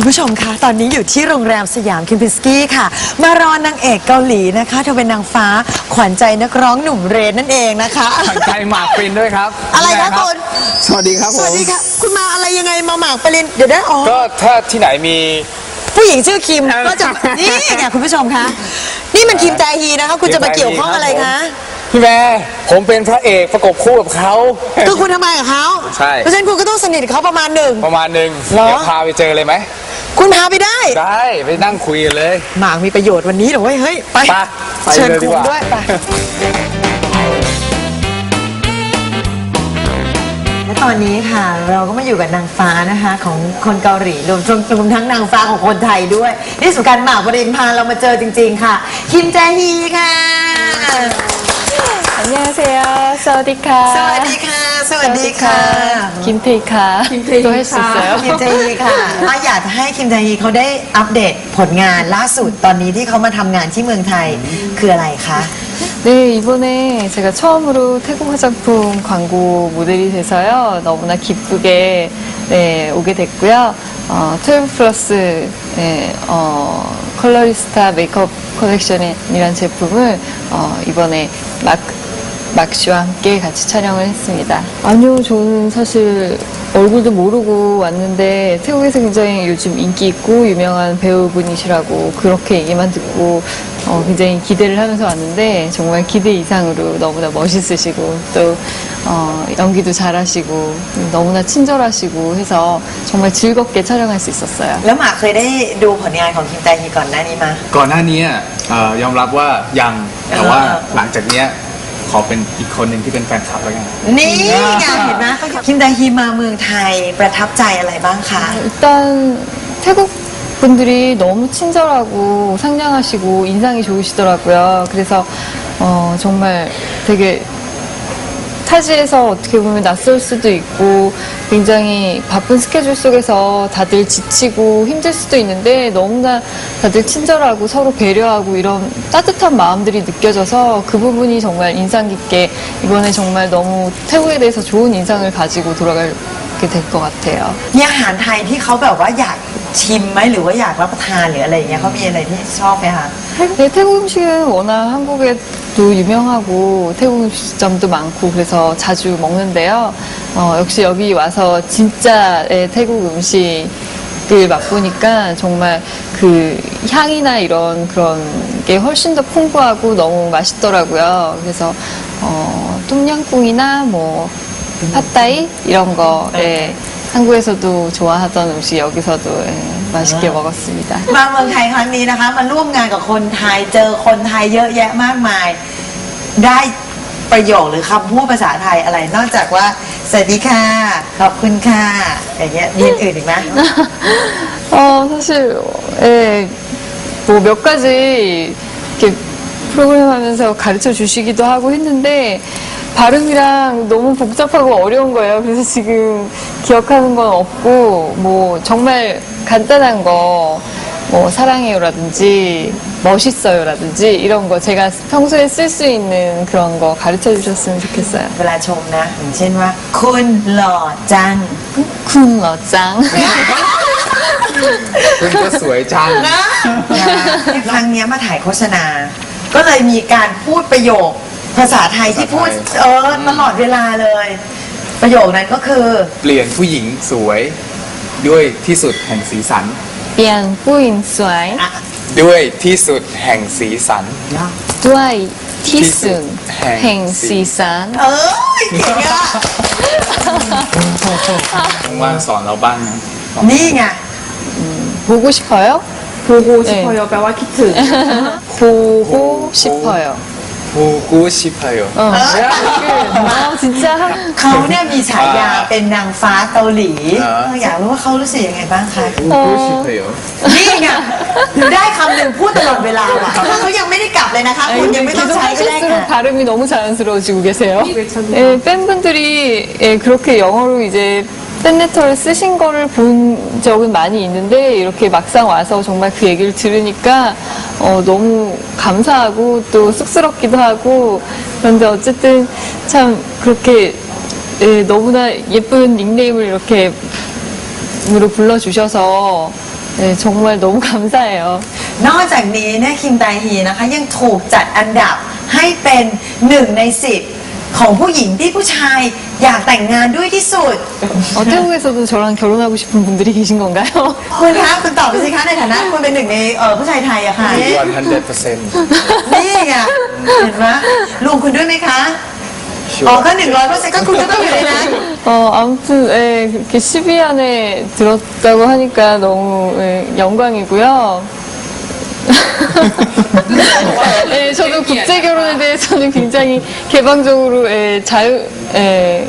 คุณผู้ชมคะตอนนี้อยู่ที่โรงแรมสยามคิมพินสกี้ค่ะ มารอนางเอกเกาหลีนะคะเธอเป็นนางฟ้าขวัญใจนักร้องหนุ่มเรนนั่นเองนะคะทางใจหมากปรินด้วยครับอะไรนี่คะนคุณ สวัสดีครับสผมวัสดีค่ะ คุณมาอะไรยังไงมาหมากปรินเดี๋ยวได้อ๋อก็ถ้าที่ไหนมี ผู้หญิงชื่อคิมเออก็จะนี่ไงคุณผู้ชมคะนี่มันคิมแจฮีนะคะ คุณจะมาเกี่ยวข้องอะไรคะ พี่แม่ผมเป็นพระเอกประกบคู่กับเขา คือคุณทำไมกับเขาใช่ เพราะฉะนั้นคุณก็ต้องสนิทกับเขาประมาณหนึ่ง ประมาณหนึ่งเหรอ เดี๋ยวพาไปเจอเลยไหมคุณพาไปได้ ได้ไปนั่งคุยกันเลย หมากมีประโยชน์วันนี้เหรอเว้ยเฮ้ย ไป ไปไปเชิญเลยดีคุณกว่า ด้วยไปและตอนนี้ค่ะ เราก็มาอยู่กับนางฟ้านะคะ ของคนเกาหลีรวมรวมทั้งนางฟ้าของคนไทยด้วยนี่สุการหมากปรินพาเรามาเจอจริง ๆ ค่ะ คิมแจฮีค่ะ 안녕하세요. 서디카. 사와디카, 사와디카. 김태희카. 김태희카. 할수 있어요. 김태희가. 아, 야단해. 굉장히 거대. 압대. 번가. 라스 웃던 미리 검을 담가. 짐은 타이크 라이카. 네, 이번에 제가 처음으로 태국 화장품 광고 모델이 돼서요. 너무나 기쁘게 네, 오게 됐고요. 어, 12 플러스 네, 어, 컬러리스타 메이크업 컬렉션이라는 제품을 어, 이번에 막 막씨와 함께 같이 촬영을 했습니다. 아니요, 저는 사실 얼굴도 모르고 왔는데 태국에서 굉장히 요즘 인기 있고 유명한 배우분이시라고 그렇게 얘기만 듣고 어, 굉장히 기대를 하면서 왔는데 정말 기대 이상으로 너무나 멋있으시고 또 어, 연기도 잘하시고 너무나 친절하시고 해서 정말 즐겁게 촬영할 수 있었어요. แล้วหมากเคยได้ดูผลงานของคิมแจฮีก่อนหน้านี้มา ก่อนหน้านี้เอ่อยอมรับว่ายังแต่ว่าหลังจากเนี้ย ขอเป็นอีกคนหนึ่งที่เป็นแฟนคลับแล้วกัน นี่ไงเห็นไหมคิมแจฮีมาเมืองไทยประทับใจอะไรบ้างคะ 일단 태국 분들이 너무 친절하고 상냥하시고 인상이 좋으시더라고요. 그래서 어, 정말 되게 타지에서 어떻게 보면 낯설 수도 있고 굉장히 바쁜 스케줄 속에서 다들 지치고 힘들 수도 있는데 너무나 다들 친절하고 서로 배려하고 이런 따뜻한 마음들이 느껴져서 그 부분이 정말 인상 깊게 이번에 정말 너무 태국에 대해서 좋은 인상을 가지고 돌아갈 될것 같아요. 이 아한 타이 ที่เขาแบบว่าอยากชิมไหมหรือว่าอยากรับประทานหรืออะไรอย่างเงี้ยเขามีอะไรที่ชอบไหมคะ 네, 태국 음식은 워낙 한국에도 유명하고 태국 음식점도 많고 그래서 자주 먹는데요. 어, 역시 여기 와서 진짜의 태국 음식 을 맛보니까 정말 그 향이나 이런 그런 게 훨씬 더 풍부하고 너무 맛있더라고요. 그래서 어, 똠양꿍이나 뭐 팟타이? 이런 거 예, 한국에서도 좋아하던 음식 여기서도 예, 맛있게 먹었습니다. มาเมืองไทยครั้งนี้นะคะมาร่วมงานกับคนไทยเจอคนไทยเยอะแยะมากมาย ได้ประโยคหรือคำพูดภาษาไทยอะไร นอกจากว่าสวัสดีค่ะขอบคุณค่ะอย่างเงี้ยมีอื่นอีกไหม 어, 사실, 예, 뭐 몇 가지 이렇게 프로그램 하면서 가르쳐 주시기도 하고 했는데, 발음이랑 너무 복잡하고 어려운 거예요. 그래서 지금 기억하는 건 없고, 뭐, 정말 간단한 거, 뭐, 사랑해요라든지, 멋있어요라든지, 이런 거 제가 평소에 쓸 수 있는 그런 거 가르쳐 주셨으면 좋겠어요. เวลาชมนะอย่างเช่นว่า คุณหล่อจัง 쿤러짱. คุณก็สวยจัง นะครั้งเนี้ยมาถ่ายโฆษณา ก็เลยมีการพูดประโยค ภาษาไทยที่พูด ภาษาไทย เออตลอดเวลาเลย ประโยคนั้นก็คือ เปลี่ยนผู้หญิงสวยด้วยที่สุดแห่งสีสัน 삐안 뿌인 쏘아이. ด้วยที่สุดแห่งสีสัน 두아이 티순 행, 행시산 เออเก่งอะ ว่างๆสอนเราบ้างนะ นี่ไง 보고 싶어요? 보고 네. 싶어요. 뼈와 키트. 보고 싶어요. ฮูกูชิพายโอ 어. 아 진짜 한 เขาเนี่ยมีฉายาเป็นนางฟ้าเกาหลี เหรอ เอออยากรู้ว่าเขารู้สึกยังไงบ้างคะ ฮูกูชิพายโอ นี่ไงหนูได้คำหนึ่งพูดตลอดเวลาว่ะเขายังไม่ได้กลับเลยนะคะ คุณยังไม่ต้อง 계속 ใช้ก็ได้ 하실수록 ค่ะ 발음이 너무 자연스러워지고 계세요. 괜찮네요. 예, 팬분들이 예, 그렇게 영어로 이제 팬레터를 쓰신 거를 본 적은 많이 있는데 이렇게 막상 와서 정말 그 얘기를 들으니까 어, 너무 감사하고 또 쑥스럽기도 하고 그런데 어쨌든 참 그렇게 예, 너무나 예쁜 닉네임을 이렇게 으로 불러주셔서 네, 정말 너무 감사해요. นอกจากนี้เนี่ยคิมไดฮีนะคะยังถูกจัดอันดับให้เป็นหนึ่งในสิบ ของผู้หญิงที่ผู้ชายอยากแต่งงานด้วยที่สุด 어, 태국에서도 저랑 결혼하고 싶은 분들이 계신 건가요? คุณคะคุณตอบไปสิคะในฐานะคุณเป็นหนึ่งในเอ่อผู้ชายไทยอะค่ะ 100% นี่ไงเห็นไหมลุงคุณด้วยไหมคะ อ๋อก็หนึ่งร้อยเปอร์เซ็นต์ก็คุณก็ต้องอยู่ในนั้น 어, 아무튼, 예, 그렇게 10위 안에 들었다고 하니까 너무 예, 영광이고요. 예, 저도 국제 결혼에 대해서는 굉장히 개방적으로, 예, 자유, 예,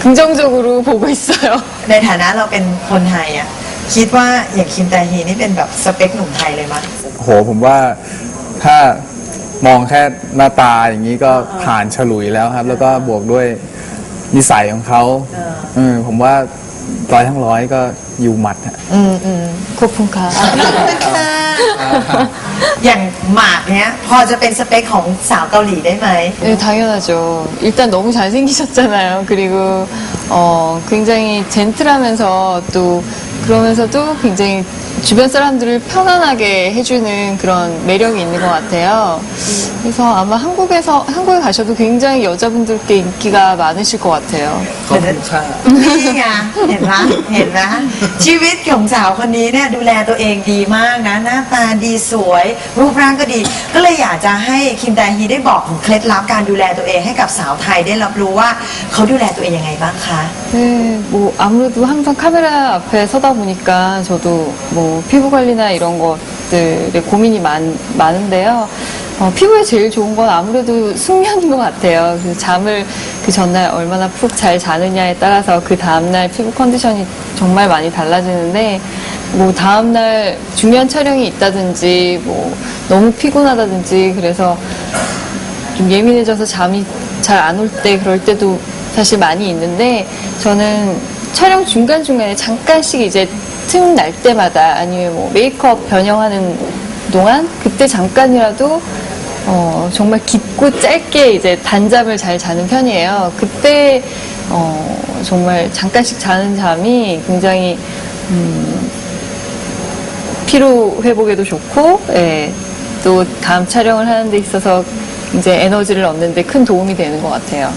긍정적으로 보고 있어요. ในฐานะเราเป็นคนไทยอะคิดว่าอย่างคิมไดฮีนี่เป็นแบบสเปคหนุ่มไทยเลยมั้ย โหผมว่าถ้ามองแค่หน้าตาอย่างนี้ก็ผ่านฉลุยแล้วครับ แล้วก็บวกด้วยนิสัยของเขาเออผมว่าร้อยทั้งร้อยก็อยู่หมัดฮะ 코푼카. อ ย่างหมากเนี้ยพอจะเป็นสเปคของสาวเกาหลีได้ไหม 네, 당연하죠. 일단 너무 잘생기셨잖아요. 그리고, 어, 굉장히 젠틀하면서 또, 그러면서도 굉장히 주변 사람들을 편안하게 해주는 그런 매력이 있는 것 같아요. 그래서 아마 한국에서, 한국에 가셔도 굉장히 여자분들께 인기가 많으실 것 같아요. ขอบคุณค่ะ นี่ไงเห็นไหมเห็นไหมชีวิตของสาวคนนี้เนี่ยดูแลตัวเองดีมากนะ หน้าตาดีสวย รูปร่างก็ดี ก็เลยอยากจะให้คิมไดฮีได้บอกถึงเคล็ดลับการดูแลตัวเองให้กับสาวไทยได้รับรู้ว่าเขาดูแลตัวเองยังไงบ้างคะ 네, 뭐 아무래도 항상 카메라 앞에 서다 보니까 저도 뭐 피부 관리나 이런 것들에 고민이 많, 많은데요. 어, 피부에 제일 좋은 건 아무래도 숙면인 것 같아요. 그래서 잠을 그 전날 얼마나 푹 잘 자느냐에 따라서 그 다음날 피부 컨디션이 정말 많이 달라지는데 뭐 다음날 중요한 촬영이 있다든지 뭐 너무 피곤하다든지 그래서 좀 예민해져서 잠이 잘 안 올 때 그럴 때도 사실 많이 있는데 저는 촬영 중간중간에 잠깐씩 이제 틈 날 때마다 아니면 뭐 메이크업 변형하는 동안 그때 잠깐이라도 어, 정말 깊고 짧게 이제 단잠을 잘 자는 편이에요. 그때 어, 정말 잠깐씩 자는 잠이 굉장히 음, 피로 회복에도 좋고 예, 또 다음 촬영을 하는 데 있어서 이제 에너지를 얻는 데 큰 도움이 되는 것 같아요.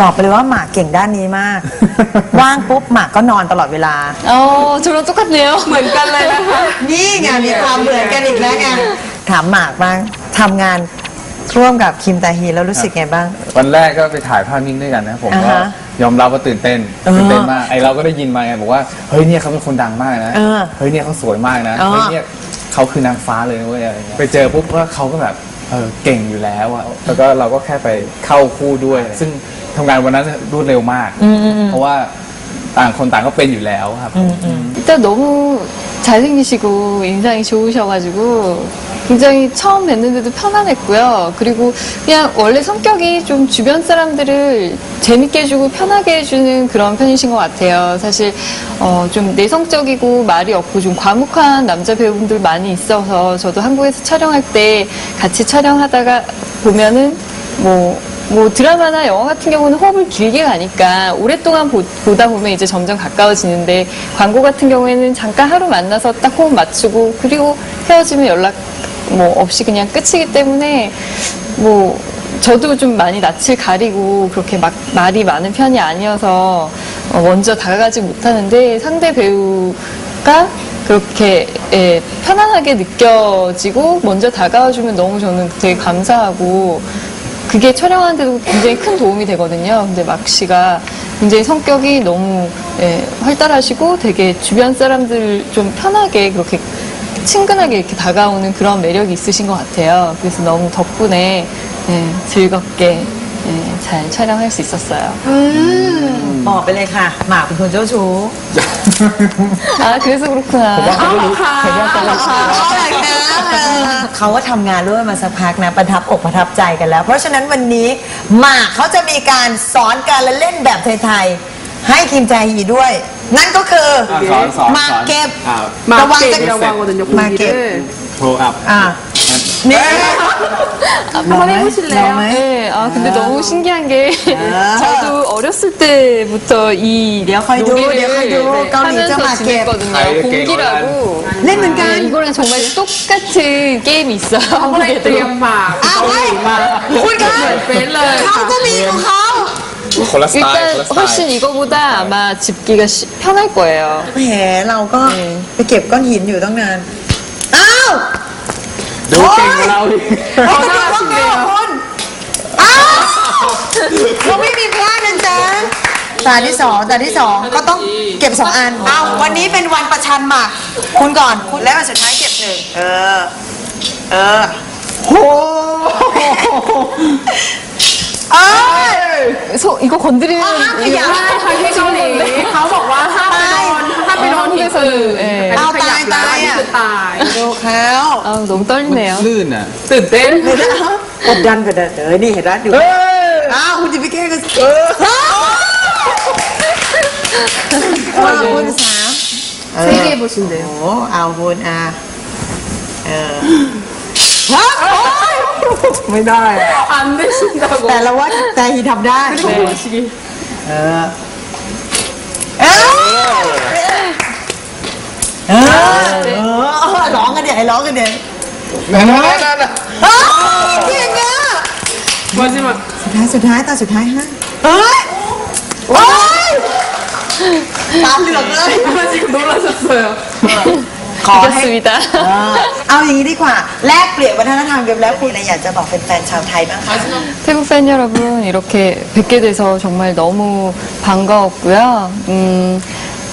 บอกไปเลยว่าหมากเก่งด้านนี้มาก ว่างปุ๊บหมากก็นอนตลอดเวลา 어, 저랑 똑같네요. เหมือนกันเลยนะคะ นี่ไงมีความเหมือนกันอีกแล้วไงถามหมากบ้างทำงานร่วมกับคิมตาฮีแล้วรู้สึกไงบ้าง วันแรกก็ไปถ่ายภาพนิ่งด้วยกันนะผม อ่า ก็ ฮะ ยอมรับว่าตื่นเต้น เออ ตื่นเต้นมากไอเราก็ได้ยินมาไงบอกว่าเฮ้ยเนี่ยเขาเป็นคนดังมากนะ เออ เฮ้ยเนี่ยเขาสวยมากนะ อ๋อ เฮ้ยเนี่ยเขาคือนางฟ้าเลยนะเว้ยอะไรเงี้ยไปเจอปุ๊บว่าเขาก็แบบ เออเก่งอยู่แล้วอะแล้วก็เราก็แค่ไปเข้าคู่ด้วย ซึ่งทำงานวันนั้นรวดเร็วมาก เพราะว่าต่างคนต่างก็เป็นอยู่แล้วครับ 일단 너무 잘생기시고 인상이 좋으셔가지고 굉장히 처음 뵀는데도 편안했고요. 그리고 그냥 원래 성격이 좀 주변 사람들을 재밌게 해주고 편하게 해주는 그런 편이신 것 같아요. 사실 어, 좀 내성적이고 말이 없고 좀 과묵한 남자 배우분들 많이 있어서 저도 한국에서 촬영할 때 같이 촬영하다가 보면은 뭐, 뭐 드라마나 영화 같은 경우는 호흡을 길게 가니까 오랫동안 보, 다 보면 이제 점점 가까워지는데 광고 같은 경우에는 잠깐 하루 만나서 딱 호흡 맞추고 그리고 헤어지면 연락 뭐 없이 그냥 끝이기 때문에 뭐 저도 좀 많이 낯을 가리고 그렇게 막 말이 많은 편이 아니어서 어, 먼저 다가가지 못하는데 상대 배우가 그렇게 예, 편안하게 느껴지고 먼저 다가와주면 너무 저는 되게 감사하고 그게 촬영하는데도 굉장히 큰 도움이 되거든요. 근데 막 씨가 굉장히 성격이 너무 예, 활달하시고 되게 주변 사람들 좀 편하게 그렇게 친근하게 이렇게 다가오는 그런 매력이 있으신 것 같아요. 그래서 너무 덕분에 예, 즐겁게 예, 잘 촬영할 수 있었어요. บอกไปเลยค่ะ หมากเป็นคนเจ้าชู้ 아 그래서 그렇구나. เขาว่าทำงานร่วมมาสักพักนะ ประทับอกประทับใจกันแล้ว เพราะฉะนั้นวันนี้หมากเขาจะมีการสอนการละเล่นแบบไทยๆ ให้คิมแจฮีด้วย นั่นก็คือ อ่ะสอนสอน หมากเก็บ อ่า ระวังจะ 마켓이라고 하거든요. 마켓. 고기를. โทรอัพ อ่านี่ 한번 해보실래요? 네, 아 근데 너무 신기한 게 저도 어렸을 때부터 이 ดี๋ยวคอยดูเดี๋ยวคอยดูเกาหลีจะหมาก 하면서 เก็บ 지냈거든요. 아이, 공기라고. เล่นเหมือนกัน 네, 이거랑 정말 똑같은 게임이 있어요. 한번에 한국에도. 띄엄마. อ้าวเฮ้ยคุณคะ 벨러. เขาก็มีของเขา คนละสไตล์ 일단 คนละสไตล์ 훨씬 이거보다 아마 집기가 쉬- 편할 거예요. แหมเราก็ อืม ไปเก็บก้อนหินอยู่ตั้งนาน อ้าว ดูเก่งกว่าเราอีก เฮ้ยมันถูกต้องแล้วคุณอ้าวเราไม่มีพลาดนะจ๊ะตาที่สองตาที่สองก็ต้องเก็บสองอันอ้าววันนี้เป็นวันประชันหมากคุณก่อนคุณแล้วอันสุดท้ายเก็บหนึ่งเออ เออโหเอ้ ย 소, 이거 건드리면 아, 이거 야. ทางที่เกาหลีเขาบอกว่าห้ามไปโดนห้ามไปโดนหินอื่น เออ อันนี้ขยับแล้วอันนี้คือตาย ดูเขา 아, 너무 떨리네요. ลื่นอ่ะ ตื่นเต้น กดดันกดดันเออนี่เห็นไหมดูอ้าวคุณจะไปแก้กันเออคุณสาม 세 개 해보신대요. โอ้เอาคุณอ่ะเออฮะโอ๊ย ไม่ได้ 안 되신다고. แต่เราว่าแต่ฮีทำได้ 그리고 보시기. เออเออเออเออร้องกันเดี๋ยวไอ้ร้องกันเดี๋ยว นั่นนั่นนั่นน่ะ อ้าวเก่งอ่ะ 마지막. สุดท้ายสุดท้ายตาสุดท้ายฮะเอ้ยโอ้ยตาเหลือกเลย 아, 지금 놀라셨어요. ขอให้ 좋습니다. เออเอาอย่างนี้ดีกว่า แลกเปลี่ยนวัฒนธรรมกันแล้วคุณอะไรอยากจะบอกแฟนๆชาวไทยบ้างคะ 태국 팬 여러분 이렇게 뵙게 돼서 정말 너무 반가웠고요. 음,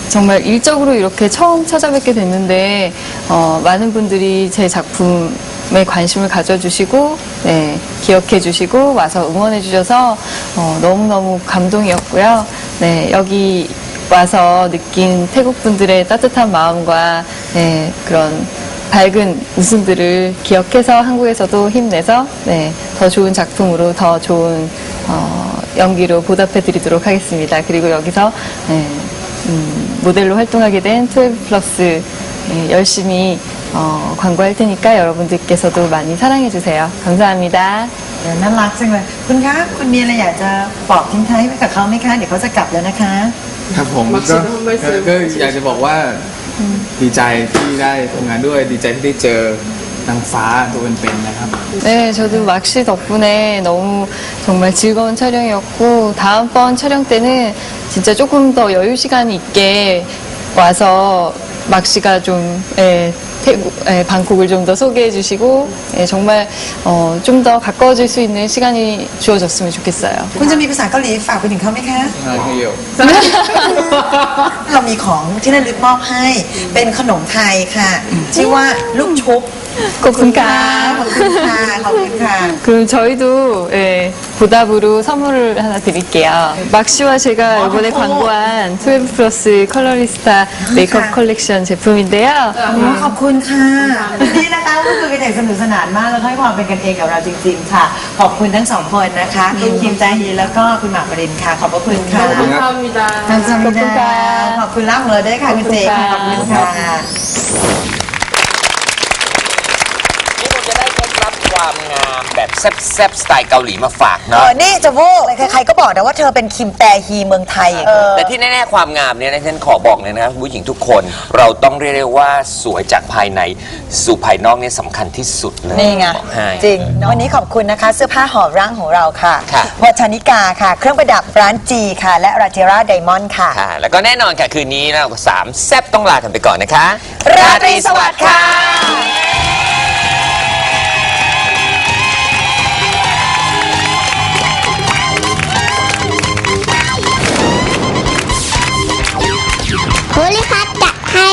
정말 일적으로 이렇게 처음 찾아뵙게 됐는데 어, 많은 분들이 제 작품에 관심을 가져주시고 네, 기억해주시고 와서 응원해주셔서 어, 너무너무 감동이었고요. 네, 여기 와서 느낀 태국 분들의 따뜻한 마음과 네, 그런 밝은 웃음들을 기억해서 한국에서도 힘내서 네, 더 좋은 작품으로 더 좋은 어, 연기로 보답해 드리도록 하겠습니다. 그리고 여기서 네, 음, 모델로 활동하게 된 12 플러스 네, 열심히 어, 광고할 테니까 여러분들께서도 많이 사랑해 주세요. 감사합니다. เดี๋ยวน่ารักจังเลย คุณคะ คุณมีอะไรอยากจะบอกทิ้งท้ายไว้กับเขาไหมคะ เดี๋ยวเขาจะกลับแล้วนะคะ ครับผม มักซิ ก็ มัมไม่ซื้อ ก็อยากจะบอกว่าดีใจที่ได้ทำงานด้วย ดีใจที่ได้เจอนางฟ้าตัวเป็นๆนะครับ 네, 저도 막시 덕분에 너무 정말 즐거운 촬영이었고 다음번 촬영 때는 진짜 조금 더 여유 시간이 있게 와서 막시가 좀 예, 태국, 예, 방콕을 좀 더 소개해 주시고 예, 정말 어, 좀 더 가까워질 수 있는 시간이 주어졌으면 좋겠어요. คุณจะมีภาษาเกาหลีฝากไปถึงเขาไหมคะ อ่าเฮียว เรามีของที่ระลึกมอบให้ เป็นขนมไทยค่ะ ชื่อว่าลูกชุบ ขอบคุณค่ะ ขอบคุณค่ะ ขอบคุณค่ะ 그럼 저희도 예, 보답으로 선물을 하나 드릴게요. 막시와 제가 이번에 광고한 12 플러스 컬러리스타 메이크업 컬렉션 제품인데요. ขอบคุณค่ะ นี่นะคะก็คือเป็นอย่างสนุกสนานมากแล้วก็ให้ความเป็นกันเองกับเราจริง ๆ ค่ะ ขอบคุณทั้งสองคนนะคะคิมจาฮีแล้วก็คุณหมากปรินค่ะ ขอบพระคุณค่ะ 감사합니다. ขอบคุณค่ะขอบคุณล่ำเลยด้วยค่ะคุณเจค่ะขอบคุณค่ะ คล็ดลับความงามแบบแซ่บๆสไตล์เกาหลีมาฝากเอเนาะอนี่จะพูดใครๆก็บอกนะว่าเธอเป็นคิมแตฮีเมืองไทยอย่างนี้แต่ที่แน่ๆความงามเนี่ยนะฉันขอบอกเลยนะครับคุณผู้หญิงทุกคนเราต้องเรียกได้ว่าสวยจากภายในสู่ภายนอกเนี่ยสำคัญที่สุดเลยนี่ไง บอกให้ จริง วันนี้ขอบคุณนะคะ เสื้อผ้าหอมร่างของเราค่ะค่ะ วัชนิกาค่ะ เครื่องประดับร้านจีค่ะ และราเจราไดมอนด์ค่ะ ค่ะ แล้วก็แน่นอนค่ะ คืนนี้เราสามแซ่บต้องลากันไปก่อนนะคะ ราตรีสวัสดิ์ค่ะ โพลิพัทจะให้